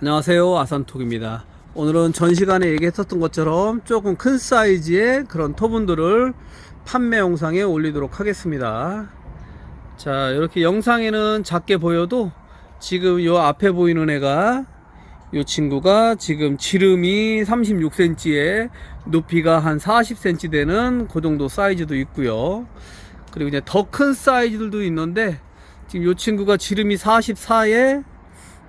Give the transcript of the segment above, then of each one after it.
안녕하세요. 아산톡입니다. 오늘은 전 시간에 얘기했었던 것처럼 조금 큰 사이즈의 그런 토분들을 판매 영상에 올리도록 하겠습니다. 자 이렇게 영상에는 작게 보여도 지금 요 앞에 보이는 애가 이 친구가 지금 지름이 36cm에 높이가 한 40cm 되는 그 정도 사이즈도 있고요. 그리고 이제 더 큰 사이즈들도 있는데 지금 이 친구가 지름이 44에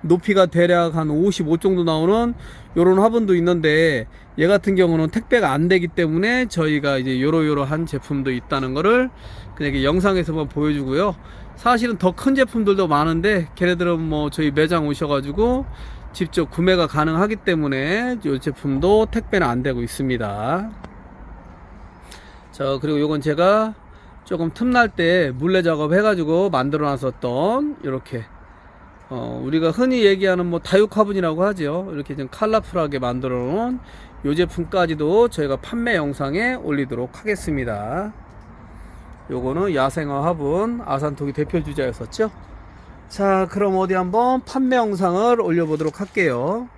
높이가 대략 한 55 정도 나오는 요런 화분도 있는데 얘 같은 경우는 택배가 안 되기 때문에 저희가 이제 요러요러한 제품도 있다는 거를 그냥 이렇게 영상에서만 보여주고요. 사실은 더 큰 제품들도 많은데 걔네들은 뭐 저희 매장 오셔가지고 직접 구매가 가능하기 때문에 요 제품도 택배는 안 되고 있습니다. 자 그리고 요건 제가 조금 틈날 때 물레 작업 해가지고 만들어 놨었던 이렇게 어, 우리가 흔히 얘기하는 뭐 다육 화분이라고 하죠. 이렇게 좀 컬러풀하게 만들어 놓은 이 제품까지도 저희가 판매 영상에 올리도록 하겠습니다. 요거는 야생화 화분 아산톡이 대표 주자였었죠. 자, 그럼 어디 한번 판매 영상을 올려보도록 할게요.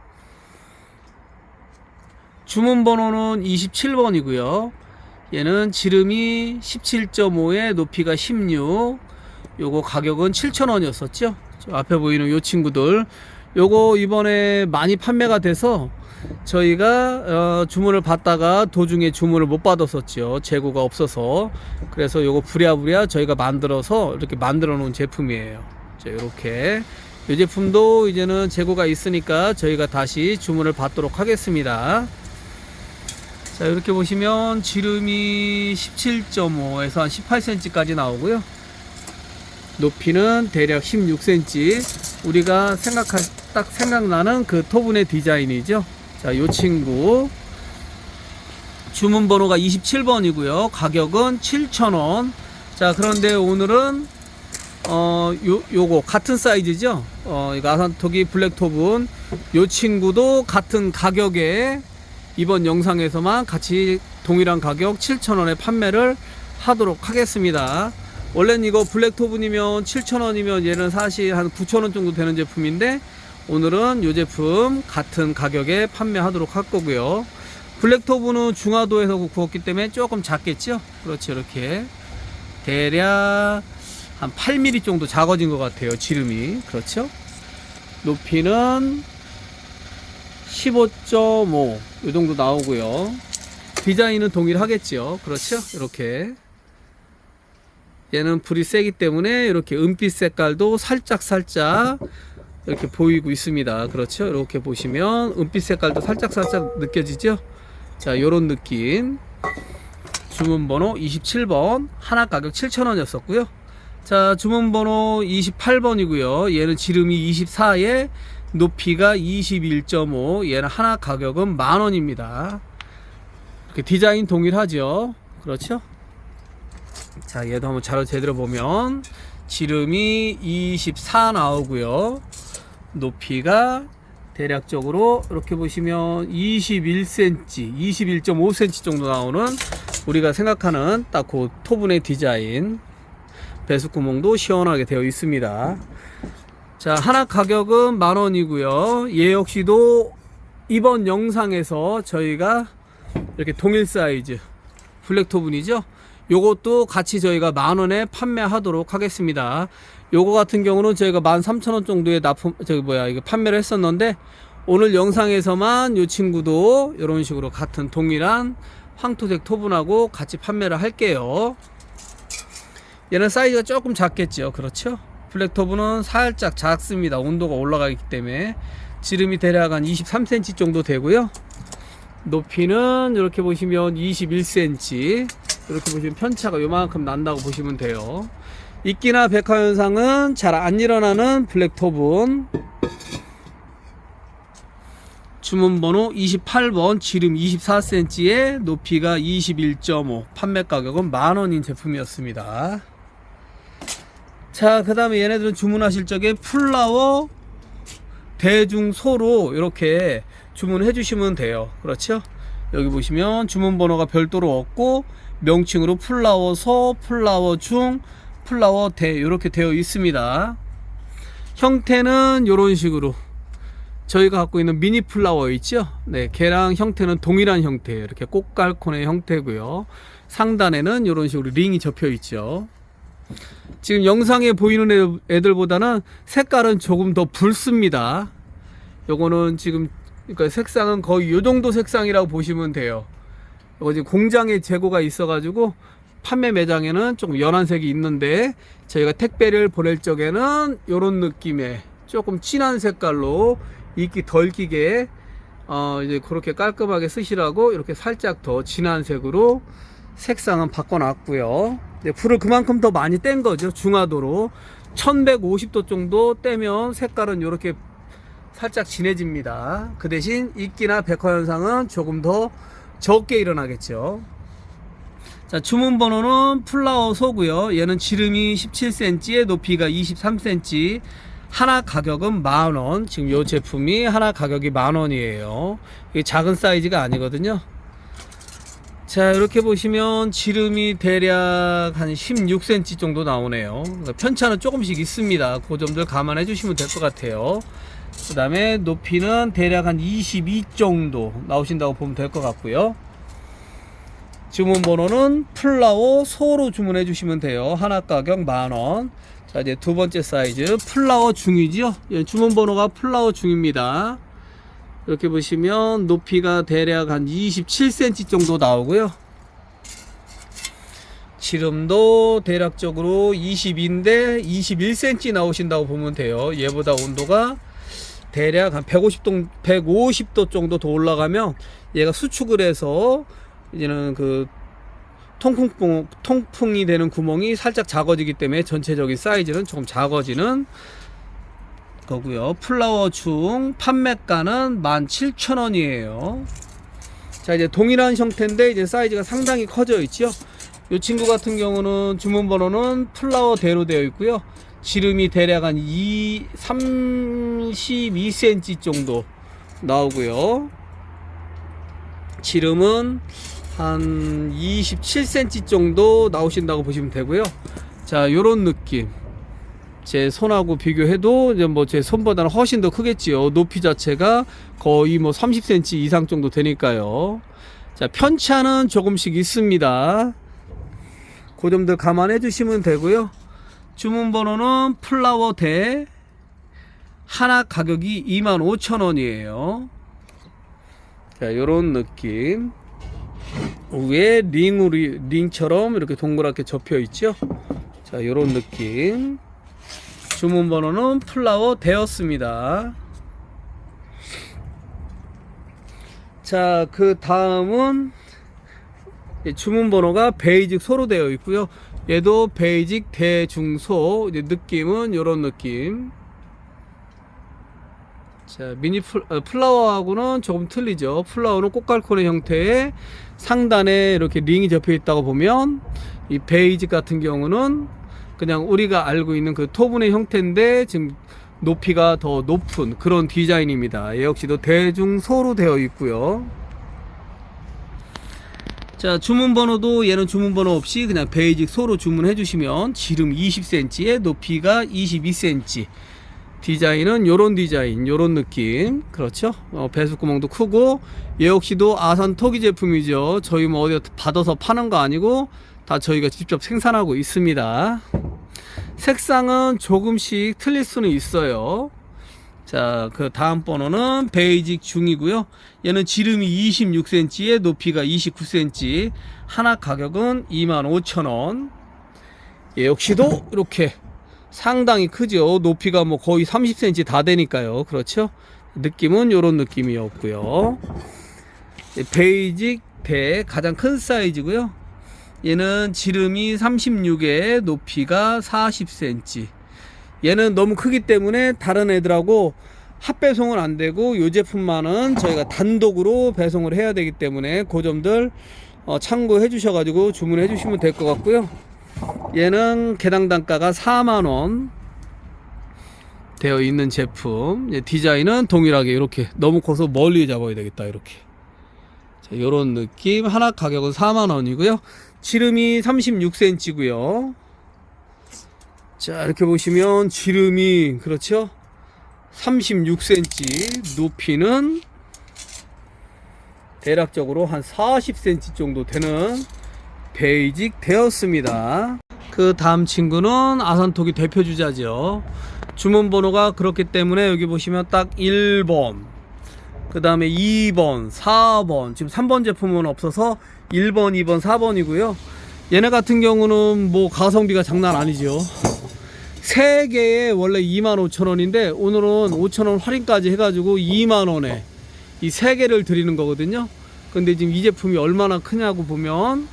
주문 번호는 27번이고요. 얘는 지름이 17.5에 높이가 16. 요거 가격은 7,000원이었었죠. 저 앞에 보이는 요 친구들. 요거 이번에 많이 판매가 돼서 저희가 어, 주문을 받다가 도중에 주문을 못 받았었죠. 재고가 없어서. 그래서 요거 부랴부랴 저희가 만들어서 이렇게 만들어 놓은 제품이에요. 자, 요렇게. 이 제품도 이제는 재고가 있으니까 저희가 다시 주문을 받도록 하겠습니다. 자 이렇게 보시면 지름이 17.5에서 한 18cm까지 나오고요 높이는 대략 16cm 우리가 생각할 딱 생각나는 그 토분의 디자인이죠. 자요 친구. 주문 번호가 27번이고요. 가격은 7,000원. 자 그런데 오늘은 어, 요, 요거 같은 사이즈죠? 어, 이거 아산토기 블랙톱은 요 친구도 같은 가격에 이번 영상에서만 같이 동일한 가격 7,000원에 판매를 하도록 하겠습니다. 원래는 이거 블랙토분이면 7,000원이면 얘는 사실 한 9,000원 정도 되는 제품인데 오늘은 이 제품 같은 가격에 판매하도록 할 거고요. 블랙토분은 중화도에서 구웠기 때문에 조금 작겠죠? 그렇죠. 이렇게 대략 한 8mm 정도 작아진 것 같아요. 지름이. 그렇죠? 높이는 15.5 이 정도 나오고요 디자인은 동일하겠죠 그렇죠 이렇게 얘는 불이 세기 때문에 이렇게 은빛 색깔도 살짝 살짝 이렇게 보이고 있습니다. 그렇죠? 이렇게 보시면 은빛 색깔도 살짝 살짝 느껴지죠? 자 요런 느낌. 주문 번호 27번. 하나 가격 7,000원이었었고요. 자 주문 번호 28번이고요. 얘는 지름이 24에 높이가 21.5 얘는 하나 가격은 만 원입니다. 이렇게 디자인 동일하죠? 그렇죠 자 얘도 한번 잘 제대로 보면 지름이 24 나오고요 높이가 대략적으로 이렇게 보시면 21cm 21.5cm 정도 나오는 우리가 생각하는 딱 그 토분의 디자인 배수구멍도 시원하게 되어 있습니다 자, 하나 가격은 만 원이고요. 얘 역시도 이번 영상에서 저희가 이렇게 동일 사이즈 블랙 토분이죠. 요것도 같이 저희가 만 원에 판매하도록 하겠습니다. 요거 같은 경우는 저희가 만 삼천 원 정도에 납품 저기 뭐야 이거 판매를 했었는데 오늘 영상에서만 요 친구도 이런 식으로 같은 동일한 황토색 토분하고 같이 판매를 할게요. 얘는 사이즈가 조금 작겠죠. 그렇죠? 블랙토브는 살짝 작습니다. 온도가 올라가기 때문에 지름이 대략 한 23cm 정도 되고요. 높이는 이렇게 보시면 21cm 이렇게 보시면 편차가 요만큼 난다고 보시면 돼요. 이끼나 백화 현상은 잘 안 일어나는 블랙토분 주문번호 28번 지름 24cm에 높이가 21.5 판매 가격은 만원인 제품이었습니다. 자, 그 다음에 얘네들은 주문하실 적에 플라워 대중소로 이렇게 주문해 주시면 돼요. 그렇죠? 여기 보시면 주문 번호가 별도로 없고 명칭으로 플라워 소, 플라워 중, 플라워 대 이렇게 되어 있습니다. 형태는 이런 식으로 저희가 갖고 있는 미니 플라워 있죠? 네, 걔랑 형태는 동일한 형태예요. 이렇게 꽃갈콘의 형태고요. 상단에는 이런 식으로 링이 접혀 있죠. 지금 영상에 보이는 애- 애들보다는 색깔은 조금 더 붉습니다. 요거는 지금 그러니까 색상은 거의 요 정도 색상이라고 보시면 돼요. 지금 공장에 재고가 있어가지고 판매 매장에는 조금 연한 색이 있는데 저희가 택배를 보낼 적에는 요런 느낌의 조금 진한 색깔로 이끼 덜 끼게 어 이제 그렇게 깔끔하게 쓰시라고 이렇게 살짝 더 진한 색으로 색상은 바꿔놨고요. 네, 불을 그만큼 더 많이 뗀 거죠. 중화도로 1150도 정도 떼면 색깔은 이렇게 살짝 진해집니다. 그 대신 이끼나 백화 현상은 조금 더 적게 일어나겠죠. 자, 주문 번호는 플라워 소고요. 얘는 지름이 17cm에 높이가 23cm. 하나 가격은 만 원. 지금 이 제품이 하나 가격이 만 원이에요. 이게 작은 사이즈가 아니거든요. 자, 이렇게 보시면 지름이 대략 한 16cm 정도 나오네요. 그러니까 편차는 조금씩 있습니다. 그 점들 감안해 주시면 될 것 같아요. 그 다음에 높이는 대략 한 22 정도 나오신다고 보면 될 것 같고요. 주문 번호는 플라워 소로 주문해 주시면 돼요. 하나 가격 만원. 자, 이제 두 번째 사이즈 플라워 중이죠. 예, 주문 번호가 플라워 중입니다. 이렇게 보시면 높이가 대략 한 27cm 정도 나오고요. 지름도 대략적으로 20인데 21cm 나오신다고 보면 돼요. 얘보다 온도가 대략 한 150도, 150도 정도 더 올라가면 얘가 수축을 해서 이제는 그 통풍, 통풍이 되는 구멍이 살짝 작아지기 때문에 전체적인 사이즈는 조금 작아지는 거고요. 플라워 중 판매가는 17,000원이에요. 자, 이제 동일한 형태인데 이제 사이즈가 상당히 커져 있죠. 이 친구 같은 경우는 주문 번호는 플라워대로 되어 있고요. 지름이 대략 한 2, 32cm 정도 나오고요. 지름은 한 27cm 정도 나오신다고 보시면 되고요. 자, 요런 느낌. 제 손하고 비교해도 이제 뭐 제 손보다는 훨씬 더 크겠지요. 높이 자체가 거의 뭐 30cm 이상 정도 되니까요. 자, 편차는 조금씩 있습니다. 그 점들 감안해 주시면 되고요. 주문 번호는 플라워 대 하나 가격이 25,000원이에요. 자, 요런 느낌. 위에 링으로 링처럼 이렇게 동그랗게 접혀 있죠. 자, 요런 느낌. 주문 번호는 플라워 되었습니다. 자, 그 다음은 예, 주문 번호가 베이직 소로 되어 있고요. 얘도 베이직 대중소. 느낌은 요런 느낌. 자, 미니 플, 어, 플라워하고는 조금 틀리죠. 플라워는 꽃갈콘의 형태의 상단에 이렇게 링이 접혀 있다고 보면 이 베이직 같은 경우는 그냥 우리가 알고 있는 그 토분의 형태인데 지금 높이가 더 높은 그런 디자인입니다. 얘 역시도 대중소로 되어 있고요. 자 주문 번호도 얘는 주문 번호 없이 그냥 베이직 소로 주문해 주시면 지름 20cm에 높이가 22cm 디자인은 요런 디자인 요런 느낌. 그렇죠? 어, 배수구멍도 크고 얘 역시도 아산 토기 제품이죠. 저희 뭐 어디 받아서 파는 거 아니고 다 저희가 직접 생산하고 있습니다. 색상은 조금씩 틀릴 수는 있어요 자, 그 다음 번호는 베이직 중이고요. 얘는 지름이 26cm에 높이가 29cm. 하나 가격은 25,000원. 얘 역시도 이렇게 상당히 크죠. 높이가 뭐 거의 30cm 다 되니까요. 그렇죠? 느낌은 이런 느낌이었고요. 베이직 대 가장 큰 사이즈고요. 얘는 지름이 36에 높이가 40cm. 얘는 너무 크기 때문에 다른 애들하고 합배송은 안 되고 이 제품만은 저희가 단독으로 배송을 해야 되기 때문에 그 점들 어, 참고해 주셔가지고 주문해 주시면 될 것 같고요. 얘는 개당 단가가 4만원 되어 있는 제품. 예, 디자인은 동일하게 이렇게 너무 커서 멀리 잡아야 되겠다. 이렇게. 자, 요런 느낌. 하나 가격은 4만원이고요. 지름이 36cm고요. 자 이렇게 보시면 지름이 그렇죠 36cm, 높이는 대략적으로 한 40cm 정도 되는 베이직 되었습니다. 그 다음 친구는 아산토기 대표 주자죠. 주문 번호가 그렇기 때문에 여기 보시면 딱 1번, 그 다음에 2번, 4번, 지금 3번 제품은 없어서 1번, 2번, 4번이고요. 얘네 같은 경우는 뭐 가성비가 장난 아니죠. 세 개에 원래 25,000원인데 오늘은 5,000원 할인까지 해가지고 2만원에 이세 개를 드리는 거거든요. 근데 지금 이 제품이 얼마나 크냐고 보면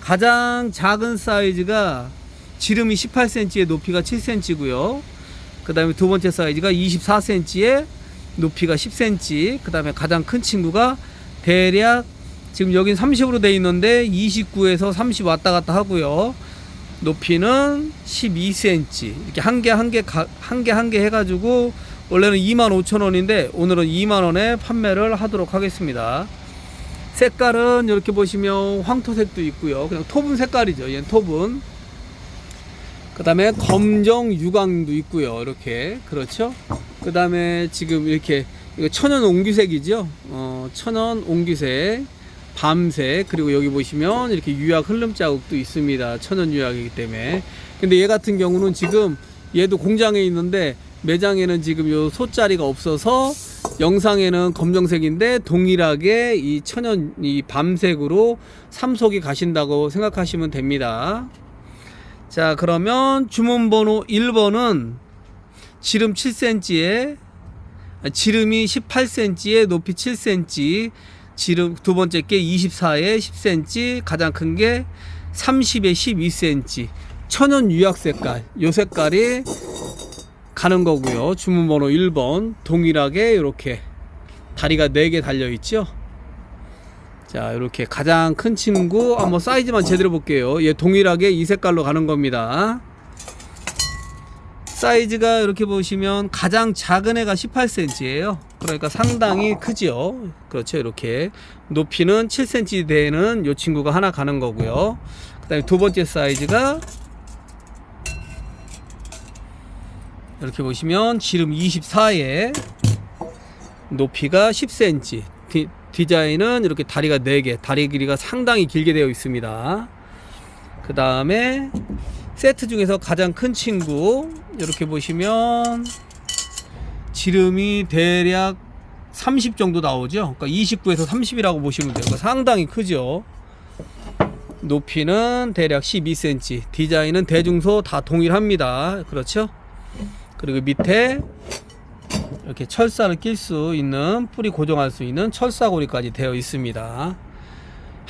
가장 작은 사이즈가 지름이 18cm에 높이가 7cm고요. 그 다음에 두 번째 사이즈가 24cm에 높이가 10cm. 그 다음에 가장 큰 친구가 대략 지금 여긴 30으로 돼 있는데 29에서 30 왔다 갔다 하고요. 높이는 12cm. 이렇게 한 개 한 개 한 개 한 개 해가지고 원래는 25,000원인데 오늘은 2만원에 판매를 하도록 하겠습니다. 색깔은 이렇게 보시면 황토색도 있고요. 그냥 토분 색깔이죠. 얘는 토분. 그 다음에 검정 유광도 있고요. 이렇게. 그렇죠. 그 다음에 지금 이렇게 천연 옹규색이죠. 어, 천연 옹규색. 밤색. 그리고 여기 보시면 이렇게 유약 흐름 자국도 있습니다. 천연 유약이기 때문에. 근데 얘 같은 경우는 지금 얘도 공장에 있는데 매장에는 지금 요 소자리가 없어서 영상에는 검정색인데 동일하게 이 천연 이 밤색으로 삼속이 가신다고 생각하시면 됩니다. 자, 그러면 주문 번호 1번은 지름 7cm에 지름이 18cm에 높이 7cm, 지름 두 번째 게 24에 10cm, 가장 큰 게 30에 12cm. 천연 유약 색깔. 요 색깔이 가는 거고요. 주문 번호 1번 동일하게 이렇게 다리가 4개 달려 있죠. 자, 이렇게 가장 큰 친구 한번 사이즈만 제대로 볼게요. 얘 동일하게 이 색깔로 가는 겁니다. 사이즈가 이렇게 보시면 가장 작은 애가 18cm예요. 그러니까 상당히 크지요. 그렇죠. 이렇게 높이는 7cm 되는 이 친구가 하나 가는 거고요. 그다음에 두 번째 사이즈가 이렇게 보시면 지름 24에 높이가 10cm 디, 디자인은 이렇게 다리가 4개 다리 길이가 상당히 길게 되어 있습니다 그 다음에 세트 중에서 가장 큰 친구 이렇게 보시면 지름이 대략 30 정도 나오죠? 그러니까 29에서 30이라고 보시면 돼요. 그러니까 상당히 크죠? 높이는 대략 12cm 디자인은 대중소 다 동일합니다. 그렇죠? 그리고 밑에 이렇게 철사를 낄 수 있는 뿌리 고정할 수 있는 철사고리까지 되어 있습니다.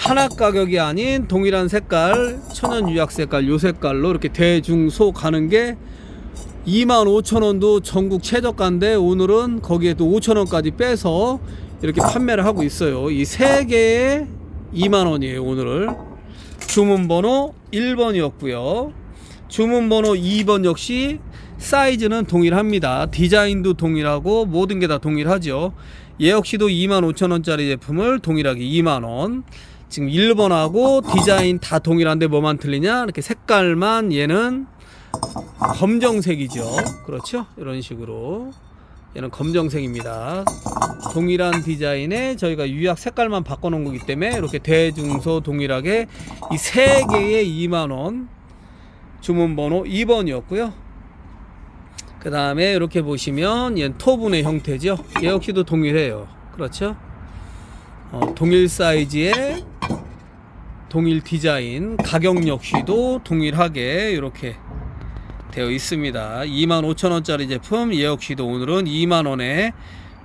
하나 가격이 아닌 동일한 색깔 천연 유약 색깔 요 색깔로 이렇게 대중소 가는 게 25,000원도 전국 최저가인데 오늘은 거기에 또 5,000원까지 빼서 이렇게 판매를 하고 있어요. 이 세 개에 2만원이에요, 오늘을. 주문번호 1번이었고요. 주문번호 2번 역시 사이즈는 동일합니다. 디자인도 동일하고 모든 게 다 동일하죠. 얘 역시도 25,000원짜리 제품을 동일하게 2만원. 지금 1번하고 디자인 다 동일한데 뭐만 틀리냐? 이렇게 색깔만 얘는 검정색이죠. 그렇죠? 이런 식으로. 얘는 검정색입니다. 동일한 디자인에 저희가 유약 색깔만 바꿔놓은 거기 때문에 이렇게 대중소 동일하게 이 세 개에 2만원 주문번호 2번이었고요. 그 다음에 이렇게 보시면 얘는 토분의 형태죠. 얘 역시도 동일해요. 그렇죠? 어, 동일 사이즈의 동일 디자인, 가격 역시도 동일하게 이렇게 되어 있습니다. 25,000원짜리 제품 얘 역시도 오늘은 2만원에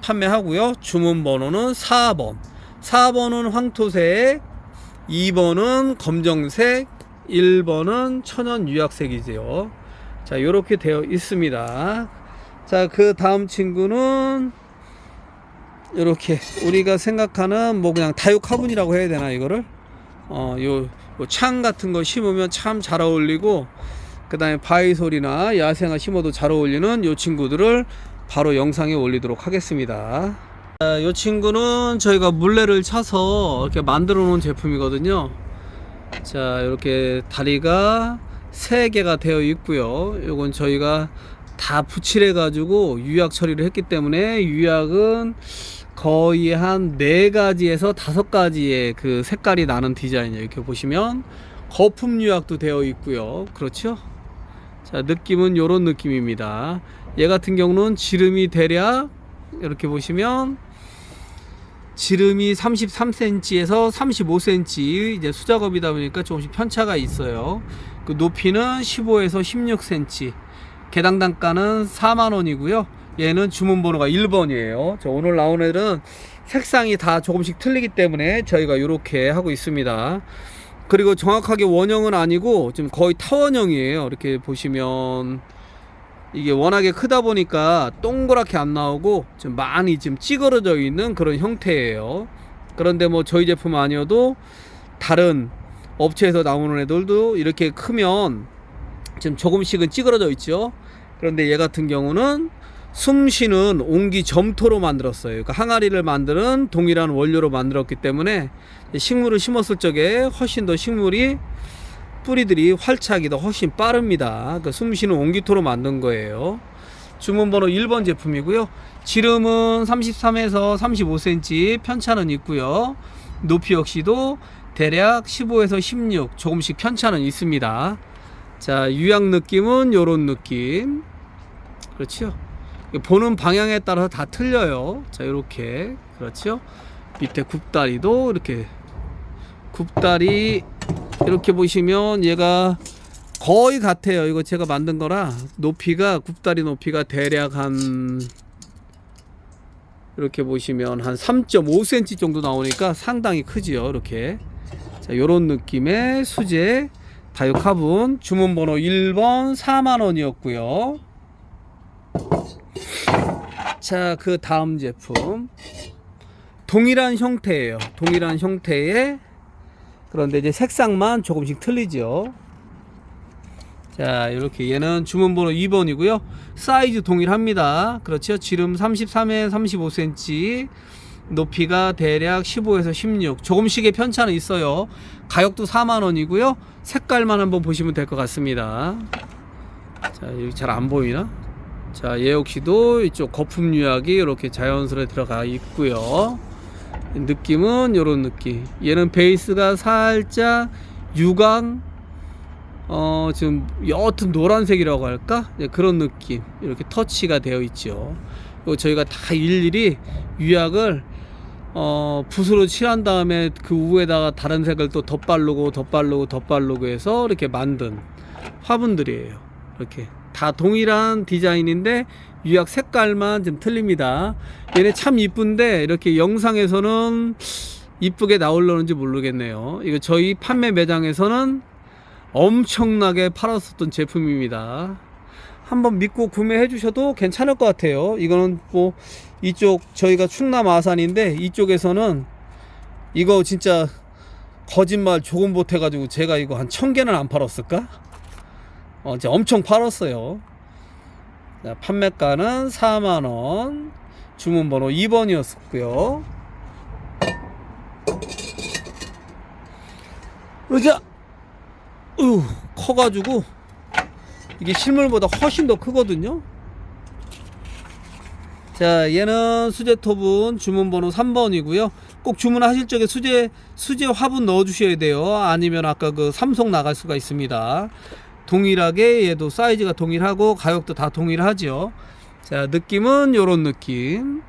판매하고요. 주문 번호는 4번. 4번은 황토색, 2번은 검정색, 1번은 천연 유약색이죠. 자, 이렇게 되어 있습니다. 자, 그 다음 친구는 이렇게 우리가 생각하는 뭐 그냥 다육 화분이라고 해야 되나 이거를 어, 요창 같은 거 심으면 참 잘 어울리고 그 다음에 바이솔이나 야생화 심어도 잘 어울리는 요 친구들을 바로 영상에 올리도록 하겠습니다. 자, 요 친구는 저희가 물레를 차서 이렇게 만들어 놓은 제품이거든요. 자, 이렇게 다리가 세 개가 되어 있고요. 요건 저희가 다 붙일해 가지고 유약 처리를 했기 때문에 유약은 거의 한 네 가지에서 다섯 가지의 그 색깔이 나는 디자인이에요. 이렇게 보시면 거품 유약도 되어 있고요. 그렇죠? 자, 느낌은 요런 느낌입니다. 얘 같은 경우는 지름이 대략 이렇게 보시면 지름이 33cm에서 35cm 이제 수작업이다 보니까 조금씩 편차가 있어요. 그 높이는 15에서 16cm. 개당 단가는 4만 원이고요. 얘는 주문 번호가 1번이에요. 저 오늘 나온 애들은 색상이 다 조금씩 틀리기 때문에 저희가 이렇게 하고 있습니다. 그리고 정확하게 원형은 아니고 지금 거의 타원형이에요. 이렇게 보시면 이게 워낙에 크다 보니까 동그랗게 안 나오고 좀 많이 지금 찌그러져 있는 그런 형태예요. 그런데 뭐 저희 제품 아니어도 다른 업체에서 나오는 애들도 이렇게 크면 지금 조금씩은 찌그러져 있죠. 그런데 얘 같은 경우는 숨 쉬는 옹기 점토로 만들었어요. 그러니까 항아리를 만드는 동일한 원료로 만들었기 때문에 식물을 심었을 적에 훨씬 더 식물이 뿌리들이 활착이 더 훨씬 빠릅니다. 그 숨쉬는 옹기토로 만든 거예요. 주문번호 1번 제품이고요. 지름은 33에서 35cm 편차는 있고요. 높이 역시도 대략 15에서 16 조금씩 편차는 있습니다. 자 유약 느낌은 요런 느낌. 그렇죠. 보는 방향에 따라서 다 틀려요. 자 이렇게 그렇죠. 밑에 굽다리도 이렇게 굽다리 이렇게 보시면 얘가 거의 같아요. 이거 제가 만든 거라 높이가 굽다리 높이가 대략 한 이렇게 보시면 한 3.5cm 정도 나오니까 상당히 크지요. 이렇게 자, 요런 느낌의 수제 다육 화분 주문 번호 1번 4만 원이었고요. 자, 그 다음 제품 동일한 형태예요. 동일한 형태의 그런데 이제 색상만 조금씩 틀리죠. 자, 이렇게 얘는 주문번호 2번이고요. 사이즈 동일합니다. 그렇죠. 지름 33에 35cm, 높이가 대략 15에서 16. 조금씩의 편차는 있어요. 가격도 4만 원이고요. 색깔만 한번 보시면 될 것 같습니다. 자, 여기 잘 안 보이나? 자, 얘 역시도 이쪽 거품 유약이 이렇게 자연스레 들어가 있고요. 느낌은 이런 느낌. 얘는 베이스가 살짝 유광, 어, 지금 옅은 노란색이라고 할까? 네, 그런 느낌. 이렇게 터치가 되어 있죠. 그리고 저희가 다 일일이 유약을 어, 붓으로 칠한 다음에 그 위에다가 다른 색을 또 덧바르고 덧바르고 덧바르고 해서 이렇게 만든 화분들이에요. 이렇게 다 동일한 디자인인데 유약 색깔만 좀 틀립니다. 얘네 참 이쁜데 이렇게 영상에서는 이쁘게 나올려는지 모르겠네요. 이거 저희 판매 매장에서는 엄청나게 팔았었던 제품입니다. 한번 믿고 구매해 주셔도 괜찮을 것 같아요. 이거는 뭐 이쪽 저희가 충남 아산인데 이쪽에서는 이거 진짜 거짓말 조금 못해가지고 제가 이거 한 천 개는 안 팔았을까? 어, 이제 엄청 팔았어요. 자, 판매가는 4만원, 주문번호 2번이었고요. 의자! 으, 커가지고, 이게 실물보다 훨씬 더 크거든요. 자, 얘는 수제 톱은 주문번호 3번이고요. 꼭 주문하실 적에 수제, 수제 화분 넣어 주셔야 돼요. 아니면 아까 그 삼성 나갈 수가 있습니다. 동일하게 얘도 사이즈가 동일하고 가격도 다 동일하죠. 자, 느낌은 요런 느낌.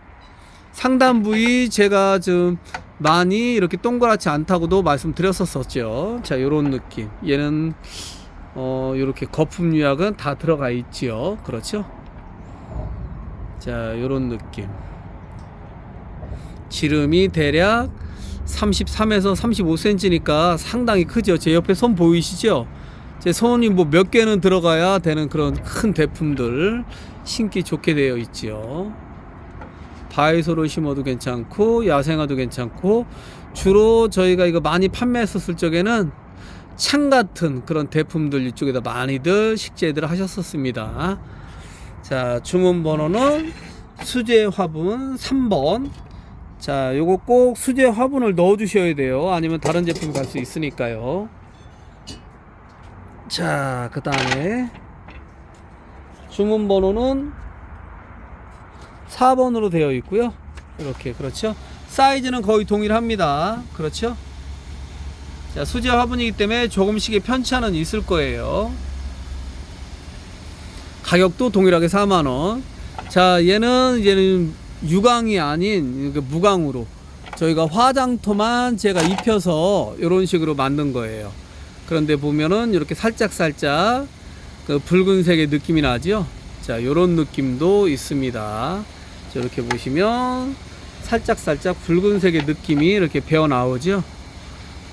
상단 부위 제가 좀 많이 이렇게 동그랗지 않다고도 말씀드렸었었죠. 자, 요런 느낌. 얘는 어, 요렇게 거품 유약은 다 들어가 있지요. 그렇죠? 자, 요런 느낌. 지름이 대략 33에서 35cm니까 상당히 크죠. 제 옆에 손 보이시죠? 제 손이 뭐 몇 개는 들어가야 되는 그런 큰 대품들 신기 좋게 되어 있죠. 바이소로 심어도 괜찮고 야생화도 괜찮고 주로 저희가 이거 많이 판매했었을 적에는 창 같은 그런 대품들 이쪽에다 많이들 식재들 하셨었습니다. 자, 주문 번호는 수제 화분 3번. 자, 요거 꼭 수제 화분을 넣어 주셔야 돼요. 아니면 다른 제품 갈 수 있으니까요. 자, 그 다음에 주문 번호는 4번으로 되어 있고요. 이렇게 그렇죠. 사이즈는 거의 동일합니다. 그렇죠. 자, 수제 화분이기 때문에 조금씩의 편차는 있을 거예요. 가격도 동일하게 4만 원. 자, 얘는 이제는 유광이 아닌 그 무광으로 저희가 화장토만 제가 입혀서 이런 식으로 만든 거예요. 그런데 보면은 이렇게 살짝 살짝 그 붉은색의 느낌이 나죠. 자, 요런 느낌도 있습니다. 자, 이렇게 보시면 살짝 살짝 붉은색의 느낌이 이렇게 배어 나오죠.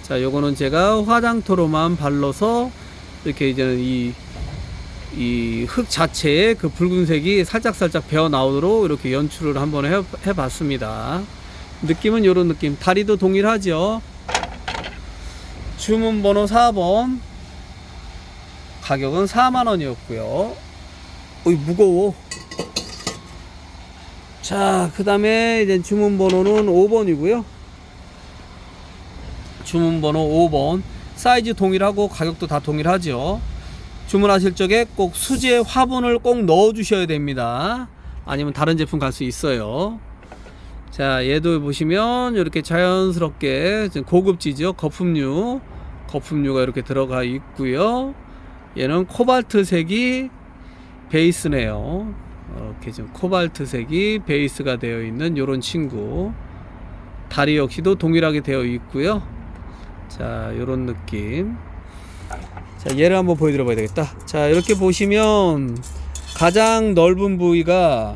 자, 요거는 제가 화장토로만 발라서 이렇게 이제는 이 이 흙 자체에 그 붉은색이 살짝 살짝 배어 나오도록 이렇게 연출을 한번 해, 해봤습니다. 느낌은 요런 느낌. 다리도 동일하죠. 주문 번호 4번. 가격은 4만 원이었고요. 어이 무거워. 자, 그 다음에 이제 주문 번호는 5번이고요. 주문 번호 5번. 사이즈 동일하고 가격도 다 동일하죠. 주문하실 적에 꼭 수제 화분을 꼭 넣어 주셔야 됩니다. 아니면 다른 제품 갈 수 있어요. 자, 얘도 보시면 이렇게 자연스럽게 지금 고급지죠. 거품류. 거품류가 이렇게 들어가 있고요. 얘는 코발트색이 베이스네요. 이렇게 좀 코발트색이 베이스가 되어 있는 이런 친구. 다리 역시도 동일하게 되어 있고요. 자, 이런 느낌. 자, 얘를 한번 보여드려 봐야 되겠다. 자, 이렇게 보시면 가장 넓은 부위가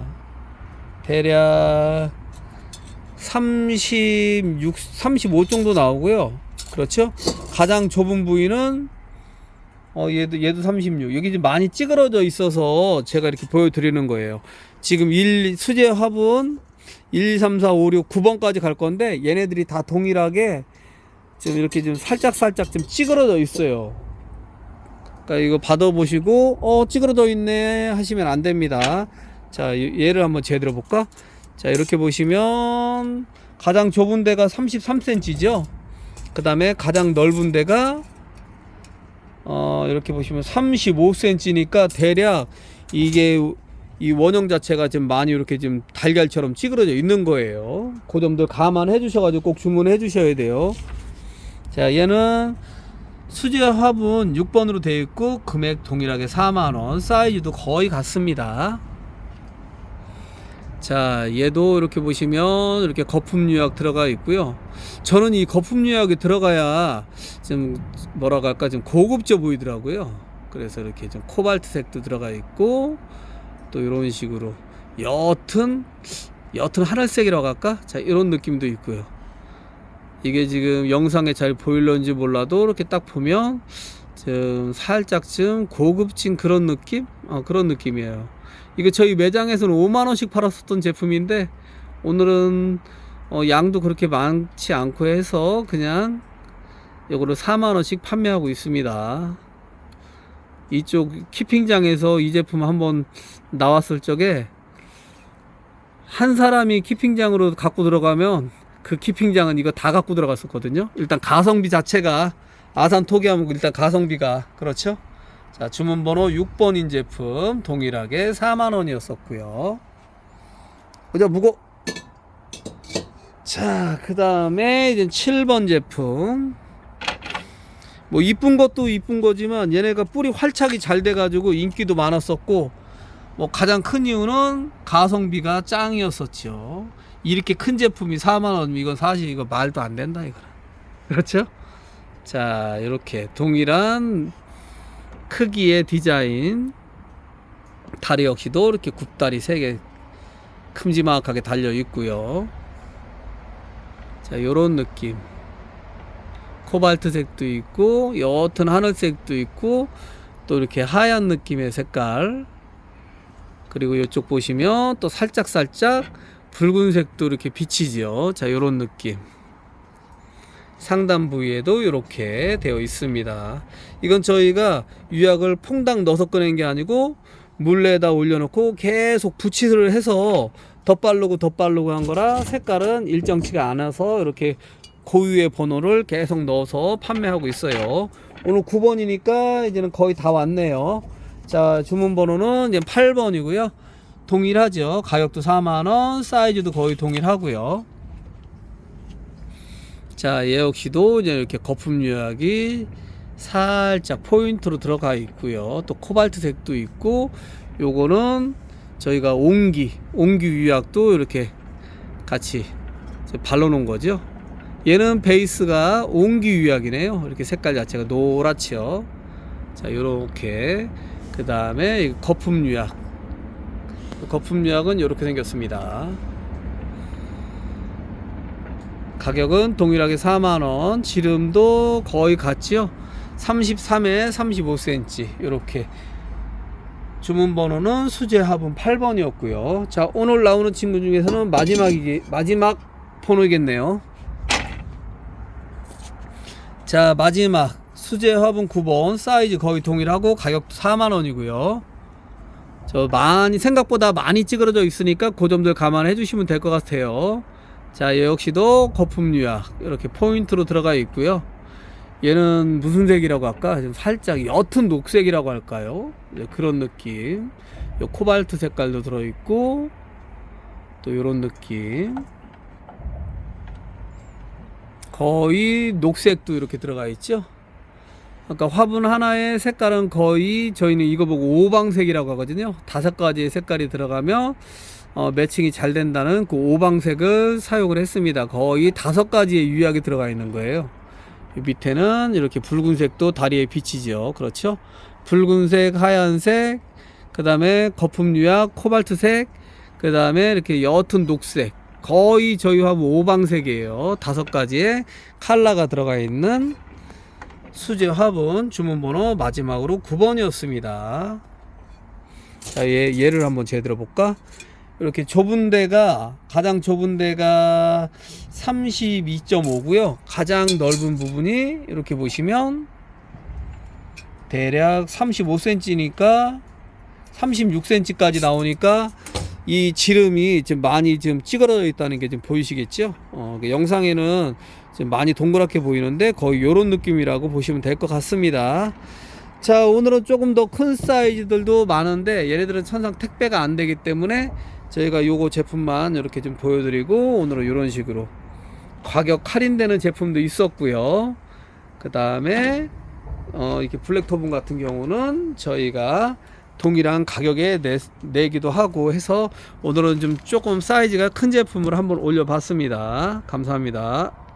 대략 36, 35 정도 나오고요. 그렇죠? 가장 좁은 부위는 어, 얘도, 얘도 36. 여기 좀 많이 찌그러져 있어서 제가 이렇게 보여드리는 거예요. 지금 1, 수제 화분 1, 2, 3, 4, 5, 6, 9번까지 갈 건데 얘네들이 다 동일하게 좀 이렇게 좀 살짝 살짝 좀 찌그러져 있어요. 그러니까 이거 받아보시고 어 찌그러져 있네 하시면 안 됩니다. 자 얘- 얘를 한번 제대로 볼까? 자 이렇게 보시면 가장 좁은 데가 33cm죠. 그 다음에 가장 넓은 데가 어 이렇게 보시면 35cm니까 대략 이게 이 원형 자체가 좀 많이 이렇게 좀 달걀처럼 찌그러져 있는 거예요. 그 점들 감안해 주셔가지고 꼭 주문해 주셔야 돼요. 자 얘는 수제 화분 6번으로 되어 있고 금액 동일하게 4만원 사이즈도 거의 같습니다 자 얘도 이렇게 보시면 이렇게 거품 유약 들어가 있고요. 저는 이 거품 유약이 들어가야 좀 뭐라고 할까? 좀 고급져 보이더라고요. 그래서 이렇게 좀 코발트 색도 들어가 있고 또 이런 식으로 옅은 옅은 하늘색이라고 할까? 자 이런 느낌도 있고요. 이게 지금 영상에 잘 보일런지 몰라도 이렇게 딱 보면 좀 살짝 좀 고급진 그런 느낌? 어, 그런 느낌이에요. 이거 저희 매장에서는 5만원씩 팔았었던 제품인데 오늘은 어, 양도 그렇게 많지 않고 해서 그냥 이거를 4만원씩 판매하고 있습니다. 이쪽 키핑장에서 이 제품 한번 나왔을 적에 한 사람이 키핑장으로 갖고 들어가면 그 키핑장은 이거 다 갖고 들어갔었거든요. 일단 가성비 자체가 아산 토기하면 일단 가성비가 그렇죠. 자 주문 번호 6번인 제품 동일하게 4만 원이었었고요. 보자 무거. 자 그 다음에 이제 7번 제품. 뭐 이쁜 것도 이쁜 거지만 얘네가 뿌리 활착이 잘 돼 가지고 인기도 많았었고 뭐 가장 큰 이유는 가성비가 짱이었었죠. 이렇게 큰 제품이 4만 원 이건 사실 이거 말도 안 된다 이거. 그렇죠? 자 이렇게 동일한 크기의 디자인 다리 역시도 이렇게 굽다리 3개 큼지막하게 달려 있고요. 자 요런 느낌. 코발트색도 있고 옅은 하늘색도 있고 또 이렇게 하얀 느낌의 색깔 그리고 이쪽 보시면 또 살짝 살짝 붉은색도 이렇게 비치죠. 자, 요런 느낌. 상단 부위에도 이렇게 되어 있습니다. 이건 저희가 유약을 퐁당 넣어서 꺼낸 게 아니고 물에다 올려놓고 계속 붙이를 해서 덧바르고 덧바르고 한 거라 색깔은 일정치가 않아서 이렇게 고유의 번호를 계속 넣어서 판매하고 있어요. 오늘 9번이니까 이제는 거의 다 왔네요. 자, 주문 번호는 이제 8번이고요. 동일하죠. 가격도 4만원, 사이즈도 거의 동일하고요. 자, 얘 역시도 이제 이렇게 거품 유약이 살짝 포인트로 들어가 있고요. 또 코발트색도 있고, 요거는 저희가 옹기, 옹기 유약도 이렇게 같이 이제 발라놓은 거죠. 얘는 베이스가 옹기 유약이네요. 이렇게 색깔 자체가 노랗죠. 자, 요렇게. 그 다음에 거품 유약. 거품 유약은 이렇게 생겼습니다. 가격은 동일하게 4만원, 지름도 거의 같지요. 33에 35cm, 이렇게. 주문 번호는 수제 화분 8번이었고요. 자, 오늘 나오는 친구 중에서는 마지막이, 마지막 번호이겠네요. 자, 마지막. 수제 화분 9번, 사이즈 거의 동일하고 가격도 4만원이고요. 저 많이 생각보다 많이 찌그러져 있으니까 그 점들 감안해 주시면 될 것 같아요. 자, 얘 역시도 거품 유약 이렇게 포인트로 들어가 있고요. 얘는 무슨 색이라고 할까? 좀 살짝 옅은 녹색이라고 할까요? 네, 그런 느낌. 요 코발트 색깔도 들어 있고 또 요런 느낌. 거의 녹색도 이렇게 들어가 있죠. 아까 화분 하나의 색깔은 거의 저희는 이거 보고 오방색이라고 하거든요. 다섯 가지의 색깔이 들어가면 어, 매칭이 잘 된다는 그 오방색을 사용을 했습니다. 거의 다섯 가지의 유약이 들어가 있는 거예요. 이 밑에는 이렇게 붉은색도 다리에 비치죠. 그렇죠? 붉은색, 하얀색, 그 다음에 거품 유약, 코발트색, 그 다음에 이렇게 옅은 녹색. 거의 저희 화분 오방색이에요. 다섯 가지의 컬러가 들어가 있는 수제 화분 주문번호 마지막으로 9번이었습니다. 자, 얘, 얘를 한번 제대로 볼까? 이렇게 좁은 데가 가장 좁은 데가 32.5고요. 가장 넓은 부분이 이렇게 보시면 대략 35cm니까 36cm까지 나오니까 이 지름이 지금 많이 좀 찌그러져 있다는 게 지금 보이시겠죠? 어, 그 영상에는 지금 많이 동그랗게 보이는데 거의 이런 느낌이라고 보시면 될 것 같습니다. 자, 오늘은 조금 더 큰 사이즈들도 많은데 얘네들은 천상 택배가 안 되기 때문에 저희가 요거 제품만 이렇게 좀 보여드리고 오늘은 이런 식으로 가격 할인되는 제품도 있었고요. 그 다음에 어, 이렇게 블랙토분 같은 경우는 저희가 동일한 가격에 내, 내기도 하고 해서 오늘은 좀 조금 사이즈가 큰 제품을 한번 올려봤습니다. 감사합니다.